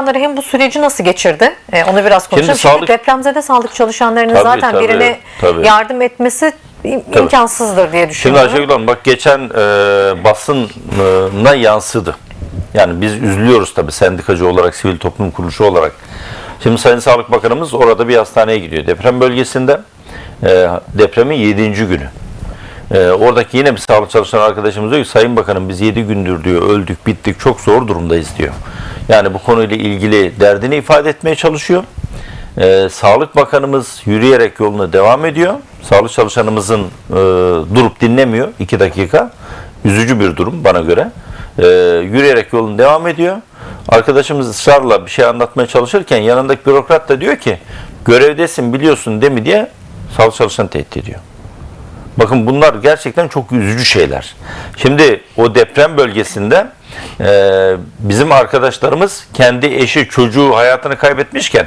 Onları hem bu süreci nasıl geçirdi? Ee, onu biraz konuşalım. Çünkü sağlık- depremzede sağlık çalışanlarının Tabii, zaten tabii, birine tabii. yardım etmesi im- imkansızdır diye Şimdi düşünüyorum. Ayşegül Hanım bak geçen e, basına yansıdı. Yani biz üzülüyoruz tabii sendikacı olarak, sivil toplum kuruluşu olarak. Şimdi Sayın Sağlık Bakanımız orada bir hastaneye gidiyor. Deprem bölgesinde e, depremin 7. günü. E, oradaki yine bir sağlık çalışan arkadaşımız diyor ki Sayın Bakanım biz 7 gündür diyor öldük bittik çok zor durumdayız diyor. Yani bu konuyla ilgili derdini ifade etmeye çalışıyor. Ee, Sağlık Bakanımız yürüyerek yoluna devam ediyor. Sağlık çalışanımızın e, durup dinlemiyor 2 dakika. Üzücü bir durum bana göre. Ee, yürüyerek yoluna devam ediyor. Arkadaşımız ısrarla bir şey anlatmaya çalışırken yanındaki bürokrat da diyor ki görevdesin biliyorsun değil mi diye sağlık çalışanı tehdit ediyor. Bakın bunlar gerçekten çok üzücü şeyler. Şimdi o deprem bölgesinde e, bizim arkadaşlarımız kendi eşi çocuğu hayatını kaybetmişken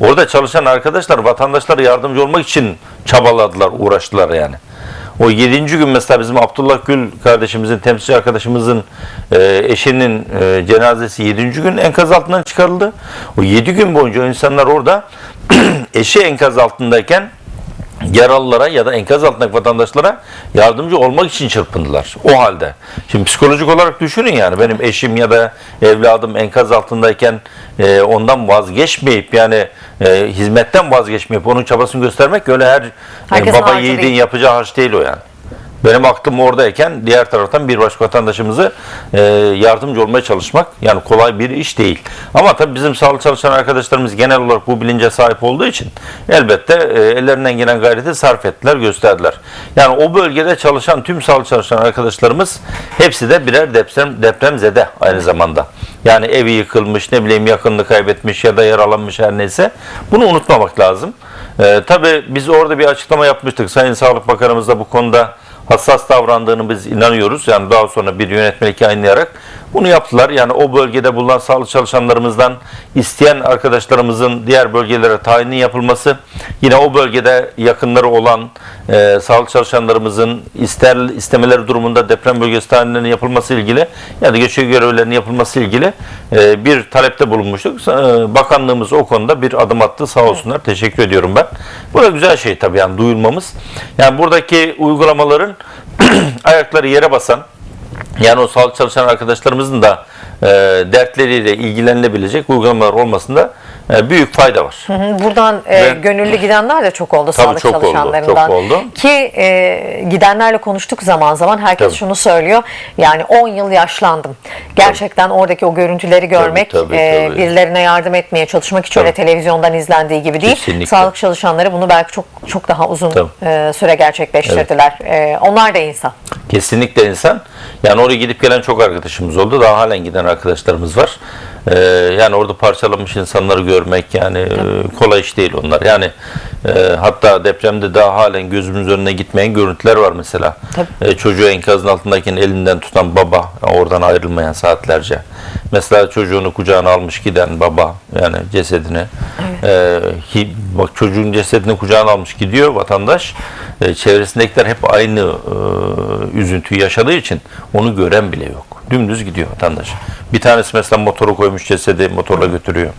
orada çalışan arkadaşlar vatandaşlara yardımcı olmak için çabaladılar, uğraştılar yani. O yedinci gün mesela bizim Abdullah Gül kardeşimizin, temsilci arkadaşımızın e, eşinin e, cenazesi yedinci gün enkaz altından çıkarıldı. O yedi gün boyunca insanlar orada eşi enkaz altındayken yaralılara ya da enkaz altındaki vatandaşlara yardımcı olmak için çırpındılar. O halde. Şimdi psikolojik olarak düşünün yani benim eşim ya da evladım enkaz altındayken e, ondan vazgeçmeyip yani e, hizmetten vazgeçmeyip onun çabasını göstermek öyle her e, Herkesin baba harcı yiğidin değil. yapacağı harç değil o yani. Benim aklım oradayken diğer taraftan bir başka vatandaşımızı e, yardımcı olmaya çalışmak yani kolay bir iş değil. Ama tabii bizim sağlık çalışan arkadaşlarımız genel olarak bu bilince sahip olduğu için elbette e, ellerinden gelen gayreti sarf ettiler, gösterdiler. Yani o bölgede çalışan tüm sağlık çalışan arkadaşlarımız hepsi de birer deprem depremzede aynı zamanda. Yani evi yıkılmış, ne bileyim yakınını kaybetmiş ya da yaralanmış her neyse. Bunu unutmamak lazım. E, tabii biz orada bir açıklama yapmıştık. Sayın Sağlık Bakanımız da bu konuda hassas davrandığını biz inanıyoruz. Yani daha sonra bir yönetmelik yayınlayarak bunu yaptılar. Yani o bölgede bulunan sağlık çalışanlarımızdan isteyen arkadaşlarımızın diğer bölgelere tayinin yapılması, yine o bölgede yakınları olan e, sağlık çalışanlarımızın ister istemeleri durumunda deprem bölgesi tayinlerinin yapılması ilgili ya da göçük görevlerinin yapılması ilgili e, bir talepte bulunmuştuk. E, bakanlığımız o konuda bir adım attı. Sağ olsunlar. Teşekkür ediyorum ben. Bu da güzel şey tabii yani duyulmamız. Yani buradaki uygulamaların ayakları yere basan yani o sağlık çalışan arkadaşlarımızın da e, dertleriyle ilgilenilebilecek uygulamalar olmasında büyük fayda var. Hı hı, Buradan e, gönüllü gidenler de çok oldu Tabii sağlık çok oldu, çalışanlarından. çok oldu. Ki e, gidenlerle konuştuk zaman zaman herkes Tabii. şunu söylüyor. Yani 10 yıl yaşlandım. Gerçekten oradaki o görüntüleri görmek, tabii, e, tabii. birilerine yardım etmeye çalışmak hiç öyle Tabii. televizyondan izlendiği gibi değil. Kesinlikle. Sağlık çalışanları bunu belki çok çok daha uzun Tabii. e, süre gerçekleştirdiler. E, onlar da insan. Kesinlikle insan. Yani oraya gidip gelen çok arkadaşımız oldu. Daha halen giden arkadaşlarımız var. Ee, yani orada parçalanmış insanları görmek yani e, kolay iş değil onlar. Yani e, hatta depremde daha halen gözümüz önüne gitmeyen görüntüler var mesela. E, çocuğu enkazın altındayken elinden tutan baba oradan ayrılmayan saatlerce. Mesela çocuğunu kucağına almış giden baba yani cesedini. E, hi- bak çocuğun cesedini kucağına almış gidiyor vatandaş. E, çevresindekiler hep aynı e, üzüntüyü yaşadığı için onu gören bile yok. Dümdüz gidiyor vatandaş. Bir tanesi mesela motoru koymuş cesedi motorla götürüyor.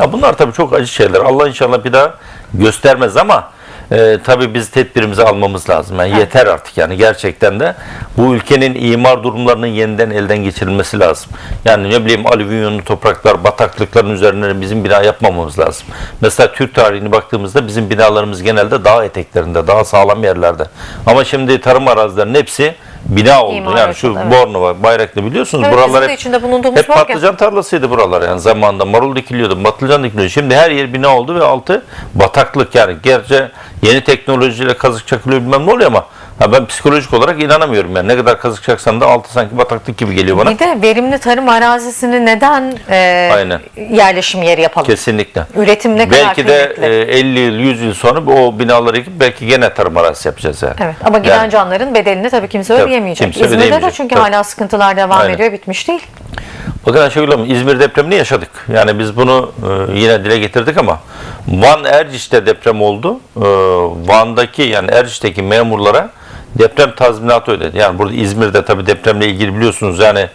Ya bunlar tabii çok acı şeyler. Allah inşallah bir daha göstermez ama e, tabii biz tedbirimizi almamız lazım. Yani yeter artık yani gerçekten de bu ülkenin imar durumlarının yeniden elden geçirilmesi lazım. Yani ne bileyim alüvyonlu topraklar, bataklıkların üzerine bizim bina yapmamamız lazım. Mesela Türk tarihine baktığımızda bizim binalarımız genelde dağ eteklerinde, daha sağlam yerlerde. Ama şimdi tarım arazilerinin hepsi bina oldu. İmar yani şu evet. Bornova, Bayraklı biliyorsunuz. Evet, buralar hep, hep patlıcan tarlasıydı buralar yani zamanında. Marul dikiliyordu, patlıcan dikiliyordu. Şimdi her yer bina oldu ve altı bataklık yani. Gerçi yeni teknolojiyle kazık çakılıyor bilmem ne oluyor ama ha ben psikolojik olarak inanamıyorum yani. Ne kadar kazık çaksan da altı sanki bataklık gibi geliyor bana. Bir de verimli tarım arazisini neden e, Aynen. yerleşim yeri yapalım? Kesinlikle. Üretim ne kadar belki de e, 50 yıl, 100 yıl sonra o binaları yıkıp belki gene tarım arazisi yapacağız yani. Evet ama giden Yani- canların bedelini tabii kimse Tabii, ödeyemeyecek. kimse İzmir'de de ödeyemeyecek, çünkü tabii. hala sıkıntılar devam Aynen. ediyor, bitmiş değil. Bakın Ayşegül Hanım İzmir depremini yaşadık. Yani biz bunu e, yine dile getirdik ama Van Erciş'te deprem oldu. E, Van'daki yani Erciş'teki memurlara deprem tazminatı ödedi. Yani burada İzmir'de tabii depremle ilgili biliyorsunuz yani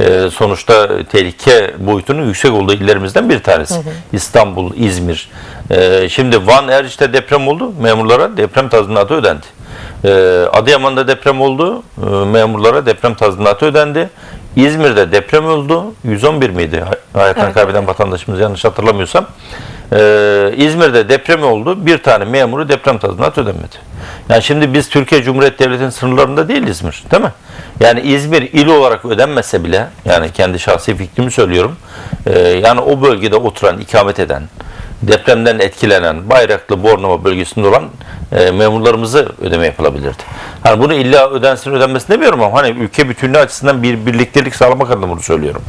e, sonuçta tehlike boyutunun yüksek olduğu illerimizden bir tanesi. İstanbul, İzmir. E, şimdi Van Erciş'te deprem oldu. Memurlara deprem tazminatı ödendi. E, Adıyaman'da deprem oldu. E, memurlara deprem tazminatı ödendi. İzmir'de deprem oldu. 111 miydi? Hayatını Evet, kaybeden vatandaşımız yanlış hatırlamıyorsam. Ee, İzmir'de deprem oldu. Bir tane memuru deprem tazminatı ödemedi. Yani şimdi biz Türkiye Cumhuriyeti Devleti'nin sınırlarında değil İzmir. Değil mi? Yani İzmir il olarak ödenmese bile yani kendi şahsi fikrimi söylüyorum. ee, yani o bölgede oturan, ikamet eden, depremden etkilenen Bayraklı, Bornova bölgesinde olan e, memurlarımızı ödeme yapılabilirdi. Hani bunu illa ödensin ödenmesin demiyorum ama hani ülke bütünlüğü açısından bir birliktelik sağlamak adına bunu söylüyorum.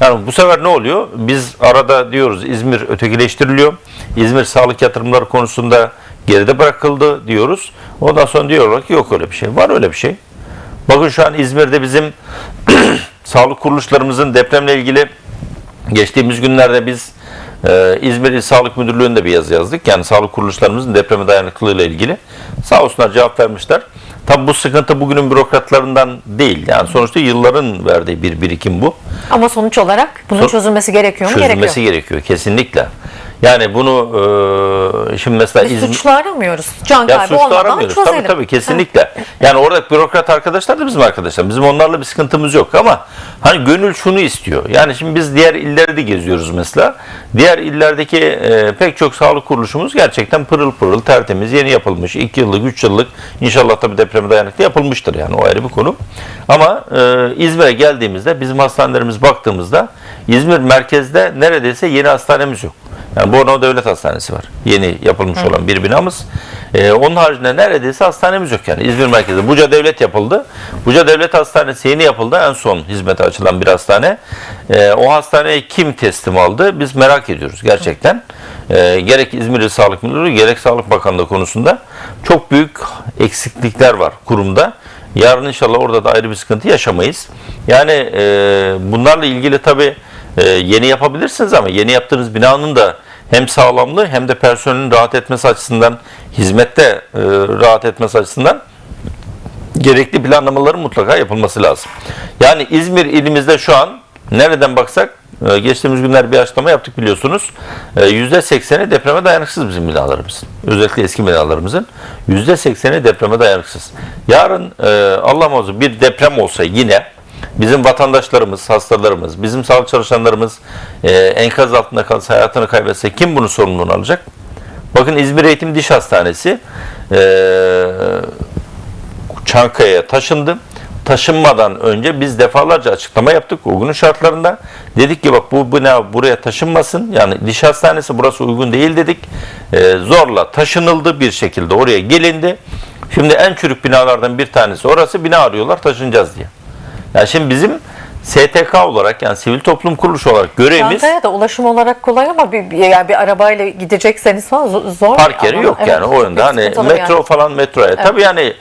Yani bu sefer ne oluyor? Biz arada diyoruz İzmir ötekileştiriliyor. İzmir sağlık yatırımları konusunda geride bırakıldı diyoruz. Ondan sonra diyorlar ki yok öyle bir şey. Var öyle bir şey. Bakın şu an İzmir'de bizim sağlık kuruluşlarımızın depremle ilgili Geçtiğimiz günlerde biz e, İzmir İl Sağlık Müdürlüğü'nde bir yazı yazdık. Yani sağlık kuruluşlarımızın depreme dayanıklılığıyla ilgili. Sağ olsunlar cevap vermişler. Tabi bu sıkıntı bugünün bürokratlarından değil. Yani sonuçta yılların verdiği bir birikim bu. Ama sonuç olarak bunun Son- çözülmesi gerekiyor mu? Çözülmesi Gerekiyor. gerekiyor kesinlikle. Yani bunu e, şimdi mesela Biz İzmir... suçlu aramıyoruz. Can Ya kaybı suçlu aramıyoruz. çözelim. Tabii tabii kesinlikle. Yani orada bürokrat arkadaşlar da bizim arkadaşlar. Bizim onlarla bir sıkıntımız yok ama hani gönül şunu istiyor. Yani şimdi biz diğer illeri de geziyoruz mesela. Diğer illerdeki e, pek çok sağlık kuruluşumuz gerçekten pırıl pırıl tertemiz yeni yapılmış. 2 yıllık 3 yıllık inşallah tabii depreme dayanıklı yapılmıştır yani o ayrı bir konu. Ama e, İzmir'e geldiğimizde bizim hastanelerimiz baktığımızda İzmir merkezde neredeyse yeni hastanemiz yok. Yani Bornova Devlet Hastanesi var. Yeni yapılmış olan bir binamız. Ee, onun haricinde neredeyse hastanemiz yok yani. İzmir merkezinde. Buca Devlet yapıldı. Buca Devlet Hastanesi yeni yapıldı. En son hizmete açılan bir hastane. Ee, o hastaneye kim teslim aldı? Biz merak ediyoruz gerçekten. Ee, gerek İzmir Sağlık Müdürlüğü gerek Sağlık Bakanlığı konusunda çok büyük eksiklikler var kurumda. Yarın inşallah orada da ayrı bir sıkıntı yaşamayız. Yani e, bunlarla ilgili tabii ee, yeni yapabilirsiniz ama yeni yaptığınız binanın da hem sağlamlığı hem de personelin rahat etmesi açısından, hizmette e, rahat etmesi açısından gerekli planlamaların mutlaka yapılması lazım. Yani İzmir ilimizde şu an nereden baksak e, geçtiğimiz günler bir açıklama yaptık biliyorsunuz. E, %80'i depreme dayanıksız bizim binalarımızın. Özellikle eski binalarımızın %80'i depreme dayanıksız. Yarın e, Allah muhafaza bir deprem olsa yine bizim vatandaşlarımız, hastalarımız, bizim sağlık çalışanlarımız e, enkaz altında kalsa hayatını kaybetse kim bunun sorumluluğunu alacak? Bakın İzmir Eğitim Diş Hastanesi e, Çankaya'ya taşındı. Taşınmadan önce biz defalarca açıklama yaptık uygun şartlarında. Dedik ki bak bu bina buraya taşınmasın. Yani diş hastanesi burası uygun değil dedik. Ee, zorla taşınıldı bir şekilde oraya gelindi. Şimdi en çürük binalardan bir tanesi orası bina arıyorlar taşınacağız diye. Yani şimdi bizim STK olarak yani sivil toplum kuruluşu olarak görevimiz Çankaya da ulaşım olarak kolay ama bir, bir- yani bir arabayla gidecekseniz falan zor. zor park yeri ama yok evet, yani o yönde. Hani sıkıntılı metro yani. falan metroya. Tabii yani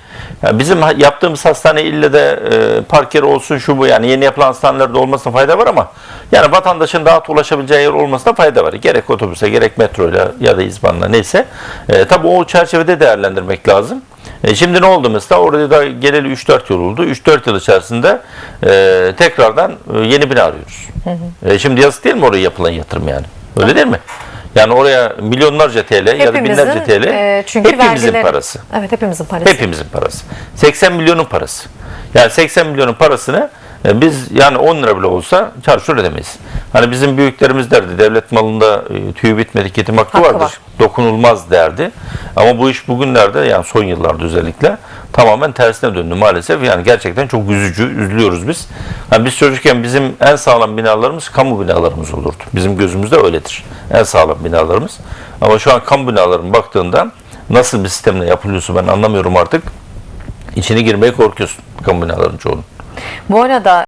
ya bizim ha- yaptığımız hastane ille de e, park yeri olsun şu bu yani yeni yapılan hastanelerde olmasına fayda var ama yani vatandaşın rahat ulaşabileceği yer olmasına fayda var. Gerek otobüse gerek metroyla ya da izbanla neyse. E, tabii o çerçevede değerlendirmek lazım. E, şimdi ne oldu mesela? Orada da geleli 3-4 yıl oldu. 3-4 yıl içerisinde e, tekrardan e, yeni bina arıyoruz. E, şimdi yazık değil mi oraya yapılan yatırım yani? Öyle değil mi? Yani oraya milyonlarca TL ya da binlerce TL e, çünkü hepimizin vergileri- parası. Evet hepimizin parası. Hepimizin parası. 80 milyonun parası. Yani 80 milyonun parasını biz yani 10 lira bile olsa çarşur ödemeyiz. Hani bizim büyüklerimiz derdi devlet malında e, tüyü bitmedik yetim hakkı, Hakkı vardır. var. Dokunulmaz derdi. Ama bu iş bugünlerde yani son yıllarda özellikle tamamen tersine döndü maalesef. Yani gerçekten çok üzücü, üzülüyoruz biz. Yani biz çocukken bizim en sağlam binalarımız kamu binalarımız olurdu. Bizim gözümüzde öyledir. En sağlam binalarımız. Ama şu an kamu binalarına baktığında nasıl bir sistemle yapılıyorsa ben anlamıyorum artık. İçine girmeye korkuyorsun kamu binalarının çoğunun. Bu arada